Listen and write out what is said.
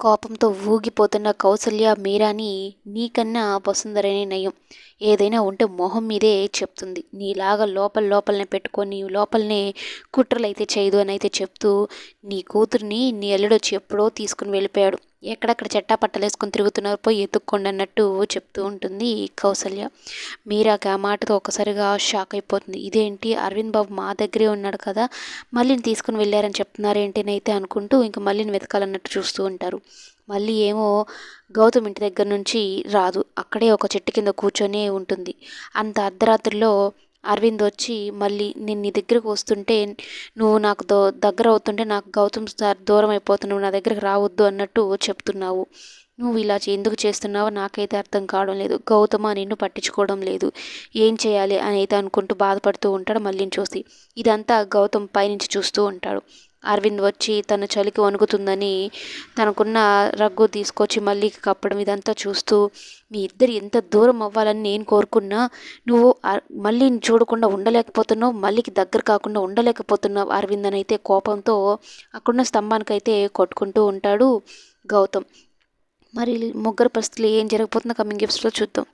కోపంతో ఊగిపోతున్న కౌసల్య మీరాని నీకన్నా వసుందరనే నయం. ఏదైనా ఉంటే మొహం మీదే చెప్తుంది. నీలాగా లోపల లోపలనే పెట్టుకొని లోపలనే కుట్రలైతే చేయదు అని అయితే చెప్తూ నీ కూతుర్ని నీ అల్లుడొచ్చి ఎప్పుడో తీసుకుని వెళ్ళిపోయాడు. ఎక్కడెక్కడ చెట్టా పట్టలేసుకొని తిరుగుతున్నారు పోయి ఎత్తుక్కోండి అన్నట్టు చెప్తూ ఉంటుంది కౌసల్య. మీరాకి ఆ మాటతో ఒకసారిగా షాక్ అయిపోతుంది. ఇదేంటి? అరవింద్ బాబు మా దగ్గరే ఉన్నాడు కదా మళ్ళీని తీసుకుని వెళ్ళారని చెప్తున్నారేంటి అని అయితే అనుకుంటూ ఇంకా మళ్ళీని వెతకాలన్నట్టు చూస్తూ ఉంటారు. మళ్ళీ ఏమో గౌతమ్ ఇంటి దగ్గర నుంచి రాదు. అక్కడే ఒక చెట్టు కింద కూర్చొని ఉంటుంది. అంత అర్ధరాత్రిలో అరవింద్ వచ్చి మళ్ళీ నేను నీ దగ్గరకు వస్తుంటే నువ్వు నాకు దో దగ్గర అవుతుంటే నాకు గౌతమ్ సార్ దూరం అయిపోతున్నావు నా దగ్గరకు రావద్దు అన్నట్టు చెప్తున్నావు. నువ్వు ఇలా ఎందుకు చేస్తున్నావో నాకైతే అర్థం కావడం లేదు. గౌతమ నిన్ను పట్టించుకోవడం లేదు. ఏం చేయాలి అని అయితే అనుకుంటూ బాధపడుతూ ఉంటాడు మళ్ళీ చూసి ఇదంతా గౌతమ్ పైనుంచి చూస్తూ ఉంటాడు. అరవింద్ వచ్చి తన చలికి వణుకుతుందని తనకున్న రగ్గు తీసుకొచ్చి మళ్ళీ కప్పడం ఇదంతా చూస్తూ మీ ఇద్దరు ఎంత దూరం అవ్వాలని నేను కోరుకున్నా నువ్వు మళ్ళీ చూడకుండా ఉండలేకపోతున్నావు మళ్ళీకి దగ్గర కాకుండా ఉండలేకపోతున్నావు. అరవింద్ అని అయితే కోపంతో అక్కడున్న స్తంభానికైతే కొట్టుకుంటూ ఉంటాడు గౌతమ్. మరి ముగ్గురు పరిస్థితులు ఏం జరగబోతుందో కమింగ్ ఎపిసోడ్లో చూద్దాం.